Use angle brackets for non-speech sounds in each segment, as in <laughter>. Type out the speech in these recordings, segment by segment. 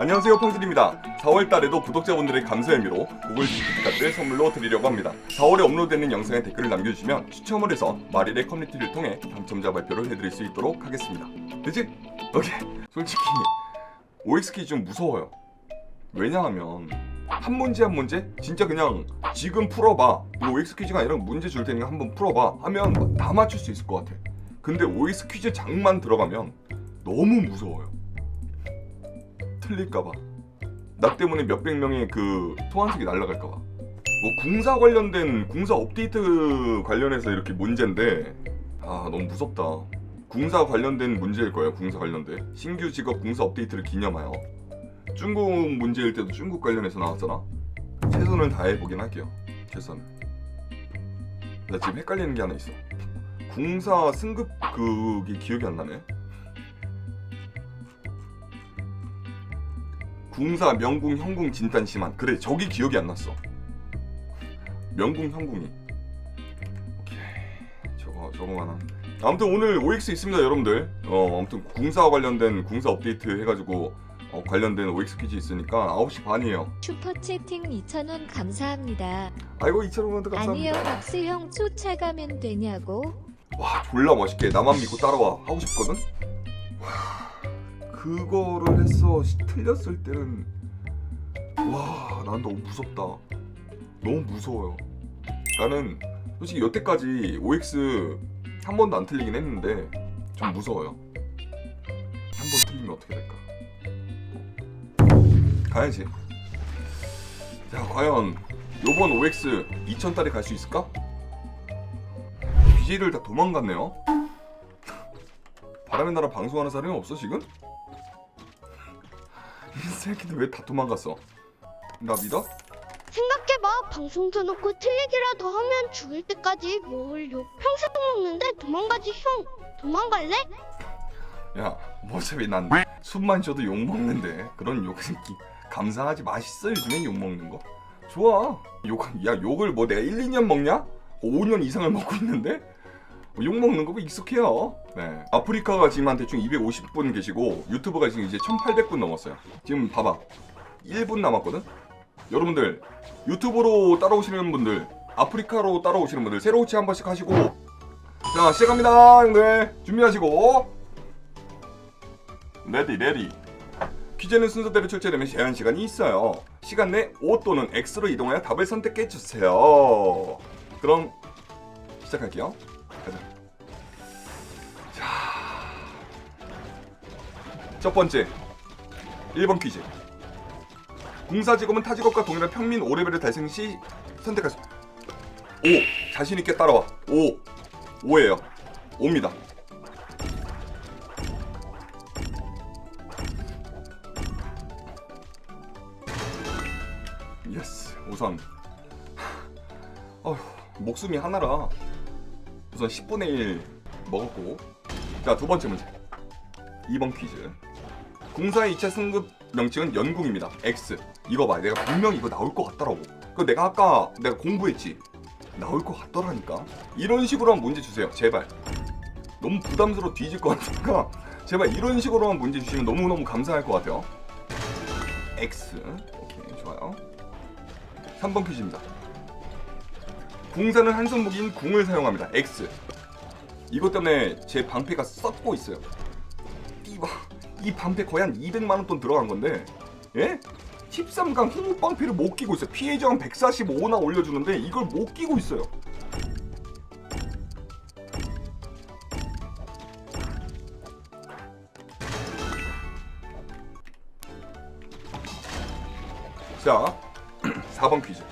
안녕하세요 팡들입니다. 4월달에도 구독자분들의 감사 의미로 구글 기프트카드를 선물로 드리려고 합니다. 4월에 업로드되는 영상에 댓글을 남겨주시면 추첨을 해서 마릴의 커뮤니티를 통해 당첨자 발표를 해드릴 수 있도록 하겠습니다. 그치? 오케이. 솔직히 OX키 좀 무서워요. 왜냐하면 한 문제 한 문제? 진짜 그냥 지금 풀어봐. OX 퀴즈가 아니라 문제 줄 테니까 한번 풀어봐 하면 다 맞출 수 있을 것 같아. 근데 OX 퀴즈 장만 들어가면 너무 무서워요 틀릴까봐. 나 때문에 몇백 명의 그 소환석이 날아갈까봐. 뭐 궁사 관련된 궁사 업데이트 관련해서 이렇게 문제인데 아 너무 무섭다. 궁사 관련된 문제일 거예요 궁사 관련된 신규 직업 궁사 업데이트를 기념하여. 중국 문제일 때도 중국 관련해서 나왔잖아. 최선을 다해보긴 할게요 최선 나 지금 헷갈리는 게 하나 있어. 궁사 승급 그게 기억이 안 나네 궁사 명궁 형궁 진단 심한. 그래 저기 기억이 안 났어. 명궁 형궁이. 오케이. 저거 저거만 하면 돼. 아무튼 오늘 OX 있습니다 여러분들. 어 아무튼 궁사 관련된 궁사 업데이트 해가지고 어, 관련된 OX 퀴즈 있으니까 9시 반이에요. 슈퍼 채팅 2,000원 감사합니다. 아이고 2,000원한테 아니요, 감사합니다. 박스형 쫓아 가면 되냐고. 와 졸라 멋있게 나만 믿고 따라와. 하고 싶거든? 와 그거를 시- 틀렸을 때는 와 난 너무 무섭다 너무 무서워요 나는 솔직히 여태까지 OX 한 번도 안 틀리긴 했는데 좀 무서워요 한 번 틀리면 어떻게 될까 가야지 자 과연 요번 OX 2000달에 갈 수 있을까? BJ를 다 도망갔네요. <laughs> 바람의 나라 방송하는 사람이 없어 지금? 이 <laughs> 새끼들 왜 다 도망갔어? 나 믿어? 생각해봐 방송 터놓고 틀리기라도 하면 죽을 때까지 뭘욕 평생 먹는데 도망가지 형 도망갈래? 야, 뭐 어차피 난 숨만 쉬어도 욕 먹는데 그런 욕 새끼 감사하지 맛있어 요즘에 욕 먹는 거. 좋아. 욕, 야 욕을 뭐 내가 1, 2년 먹냐? 5년 이상을 먹고 있는데 뭐 욕 먹는 거뭐 익숙해요. 네. 아프리카가 지금 한 대충 250분 계시고 유튜브가 지금 이제 1,800분 넘었어요. 지금 봐봐. 1분 남았거든. 여러분들 유튜브로 따라오시는 분들, 아프리카로 따라오시는 분들 새로 오치 한 번씩 하시고 자 시작합니다, 형들 준비하시고 레디 레디. 퀴즈는 순서대로 출제되면 제한 시간이 있어요. 시간 내 O 또는 X로 이동하여 답을 선택해 주세요. 그럼 시작할게요. 첫 번째 1번 퀴즈. 공사 직업은 타 직업과 동일한 평민 5레벨을 달성 시 선택할 수. 5. 자신 있게 따라와. 5. 5예요. 5입니다. 예스. 우선 어휴, 목숨이 하나라. 우선 10분의 1 먹었고. 자, 두 번째 문제. 2번 퀴즈. 공사의 2차 승급 명칭은 연궁입니다. X. 이거 봐. 내가 분명 이거 나올 것 같더라고. 그 내가 아까 내가 공부했지. 나올 것 같더라니까. 이런 식으로만 문제 주세요. 제발. 너무 부담스러워 뒤질 것 같으니까 제발 이런 식으로만 문제 주시면 너무너무 감사할 것 같아요. X. 오케이, 좋아요. 3번 퀴즈입니다. 궁사는 한손 무기인 궁을 사용합니다. X. 이것 때문에 제 방패가 썩고 있어요. 이 방패 거의 한 200만 원 돈 들어간 건데, 예? 13강 홍무 방패를 못 끼고 있어요. 피해 저항 145나 올려주는데 이걸 못 끼고 있어요. 자, <clears throat> 4번 퀴즈.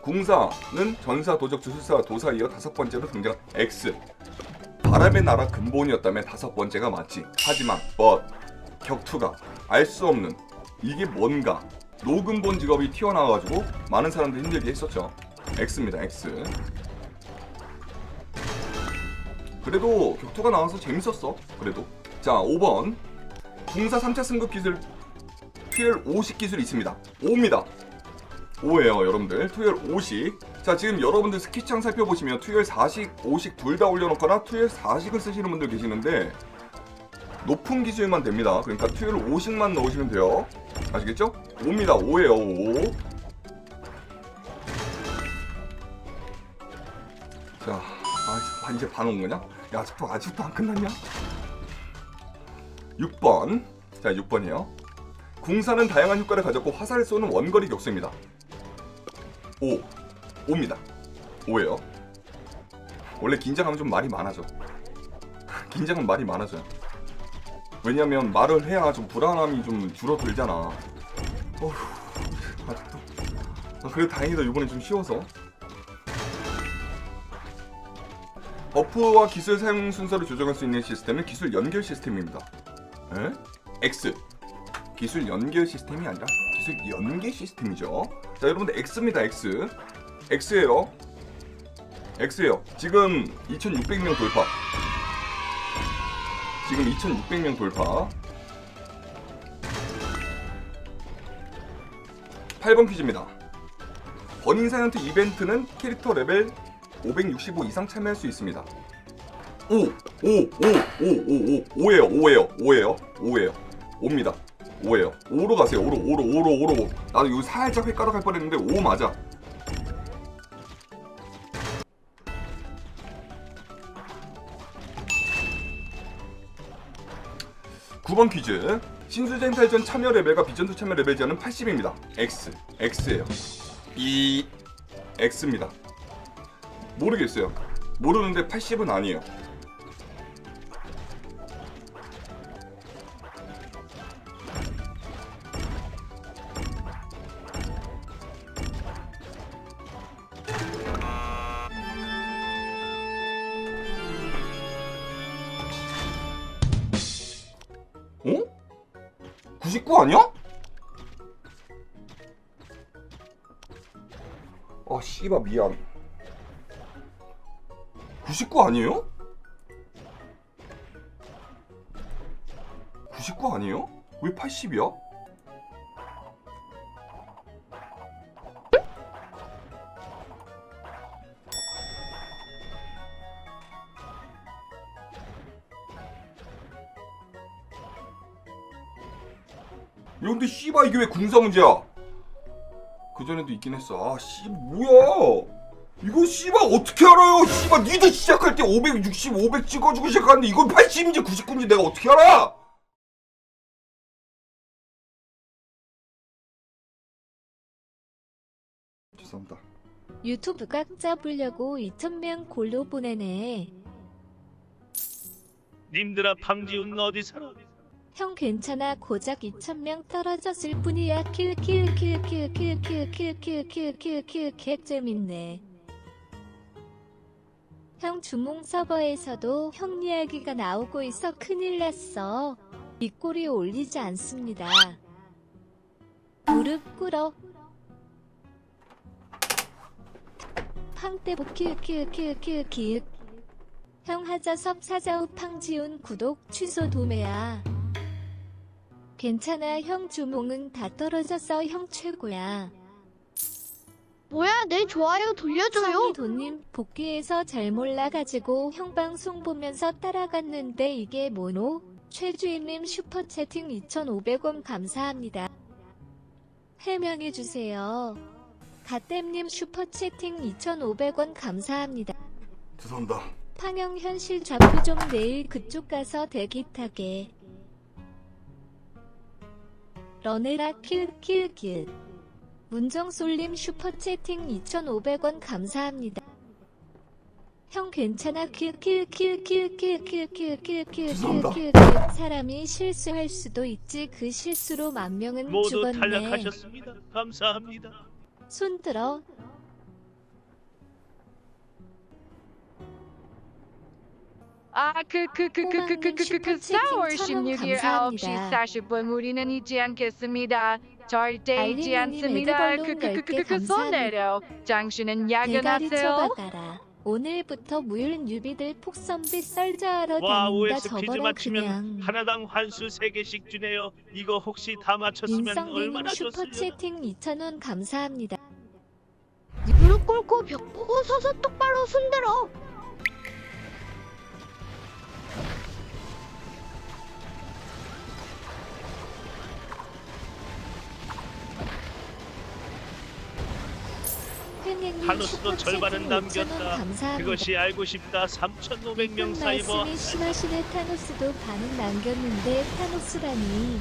궁사는 전사, 도적, 주술사, 도사 이어 다섯 번째로 등장 X. 바람의 나라 근본이었다면 다섯 번째가 맞지. 하지만 but 격투가 알 수 없는 이게 뭔가 노근본 직업이 튀어나와가지고 많은 사람들이 힘들게 했었죠. X입니다. X. 그래도 격투가 나와서 재밌었어. 그래도 자 5번 궁사 3차 승급 기술 투열 50 기술이 있습니다. 5입니다. 5예요 여러분들 투열 50 자 지금 여러분들 스키창 살펴보시면 투열 40, 50 둘 다 올려놓거나 투열 40을 쓰시는 분들 계시는데 높은 기술만 됩니다 그러니까 투열 50만 넣으시면 돼요 아시겠죠? 5입니다 5예요 5 자, 아, 이제 반 온 거냐? 야, 아직도, 아직도 안 끝났냐? 6번. 자, 6번이요. 궁사는 다양한 효과를 가졌고 화살을 쏘는 원거리 격수입니다. 5. 5입니다. 5예요. 원래 긴장하면 좀 말이 많아져. <laughs> 긴장은 말이 많아져요. 왜냐면 말을 해야 좀 불안함이 좀 줄어들잖아. 어휴, 아직도. 아, 그래도 다행이다. 이번엔 좀 쉬워서. 버프와 기술 사용 순서를 조정할 수 있는 시스템은 기술 연결 시스템입니다. 에? X. 기술 연결 시스템이 아니라 기술 연계 시스템이죠. 자, 여러분들 X입니다. X. X예요. X예요. 지금 2,600명 돌파. 지금 2,600명 돌파. 8번 퀴즈입니다. 버닝 사이언트 이벤트는 캐릭터 레벨 565 이상 참여할 수 있습니다. 5, 5, 5, 5, 5, 5, 5예요, 5예요, 5예요, 5예요, 5입니다. 5예요. 5로 가세요. 5로, 5로, 5로, 5로. 나도 여기 살짝 헷갈려 갈 뻔했는데 5 맞아. 구번 퀴즈. 신수쟁 탈전 참여 레벨과 비전투 참여 레벨 제한은 80입니다. X. X예요. 이 X입니다. 모르겠어요. 모르는데 80은 아니에요. 99 아니야? 아 씨발 미안 99 아니에요? 99 아니에요? 왜 80이야? 근데 씨발 이게 왜 군사 문제야? 그 전에도 있긴 했어. 아 씨 뭐야? 이거 씨발 어떻게 알아요? 씨발 니도 시작할 때 560, 500 찍어주고 시작하는데 이건 80인지 99인지 내가 어떻게 알아? 죄송합니다. 유튜브 각 잡으려고 2,000명 골로 보내네. 님들아 방지훈 어디 살아? 형 괜찮아 고작 2,000명 떨어졌을 뿐이야 킬킬킬킬킬킬킬킬킬킬킬 개재밌네. 형 주몽 서버에서도 형 이야기가 나오고 있어 큰일 났어. 이 꼴이 올리지 않습니다. 무릎 꿇어. 팡떼보 킬킬킬킬킬 형 하자섭 사자우 팡지훈 구독 취소 도매야. 괜찮아 형 주몽은 다 떨어졌어 형 최고야. 뭐야 내 좋아요 돌려줘요. 도님 복귀해서 잘 몰라가지고 형 방송 보면서 따라갔는데 이게 뭐노? 최주임님 슈퍼채팅 2,500원 감사합니다. 해명해주세요. 가땜님 슈퍼채팅 2,500원 감사합니다. 죄송합니다. 판형 현실 좌표 좀 내일 그쪽 가서 대기 타게. 러네라 킬킬킬. 문정솔님 슈퍼채팅 2,500원 감사합니다. 형 괜찮아 킬킬킬킬킬킬킬킬킬킬킬. 사람이 실수할 수도 있지 그 실수로 만 명은 모두 죽었네. 탈락하셨습니다. 감사합니다. 손 들어. 아, 그, 그, 그, 그, 그, 그, 그, 그, 그, 슈퍼채팅 4월 천원 16일 감사합니다. 9시 40분 우리는 잊지 않겠습니다. 절대 잊지 않습니다. 그, 그, 그, 그, 10개 그, 손 내려. 대가리 야근하세요. 오늘부터 무율 뉴비들 폭선비 썰자하러 와 다닌다 OS 퀴즈 저거라 맞히면 그냥. 하나당 환수 3개씩 주네요. 이거 혹시 다 맞췄으면 인성님 얼마나 좋으려나. 슈퍼채팅 2,000원 감사합니다. 무릎 꿇고 벽 보고 서서 똑바로 손들어. 타노스도 절반은 슈퍼채팅 5,000원 남겼다. 그것이 알고 싶다. 3,500명 사이버. 말씀이 심하시네 타노스도 반은 남겼는데 타노스라니.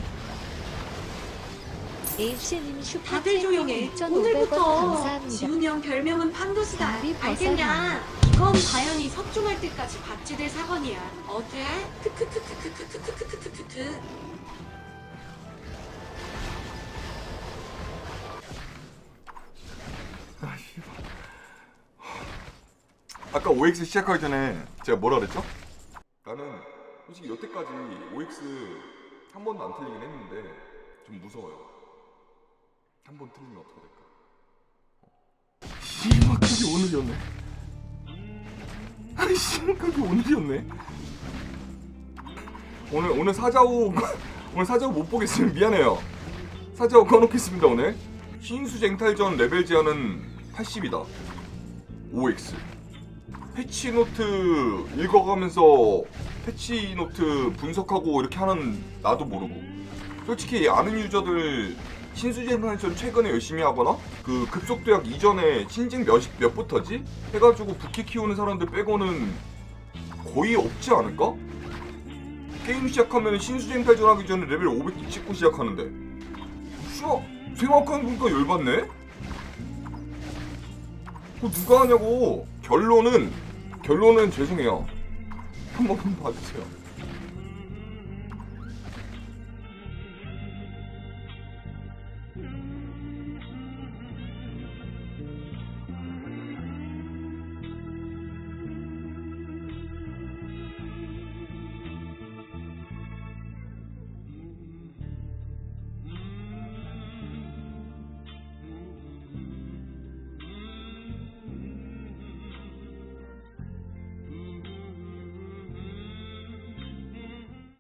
에이씨님 다들 슈퍼채팅 조용해. 2,500원 오늘부터 감사합니다. 지훈이 형 별명은 판도스다. 알겠냐? 이건 과연이 석중할 때까지 박쥐될 사건이야. 어때? 크크크크크크크크크크크크. 아까 OX 시작하기 전에 제가 뭐라 그랬죠? 나는 솔직히 여태까지 OX 한 번도 안 틀리긴 했는데 좀 무서워요. 한 번 틀리면 어떻게 될까? 씨발 그게 오늘이었네. 아이 씨발 그게 오늘이었네. 오늘 오늘 사자오 <laughs> 오늘 사자오 못 보겠으면 미안해요. 사자오 꺼놓겠습니다 오늘. 신수쟁탈전 레벨 제한은 80이다. OX. 패치 노트 읽어가면서 패치 노트 분석하고 이렇게 하는 나도 모르고. 솔직히 아는 유저들 신수쟁탈전 최근에 열심히 하거나 그 급속도약 이전에 신징 몇, 몇 부터지? 해가지고 부캐 키우는 사람들 빼고는 거의 없지 않을까? 게임 시작하면 신수쟁탈전 하기 전에 레벨 500 찍고 시작하는데. 씨발 생각해보니까 열받네? 그거 누가 하냐고 결론은 결론은 죄송해요. 한번 봐주세요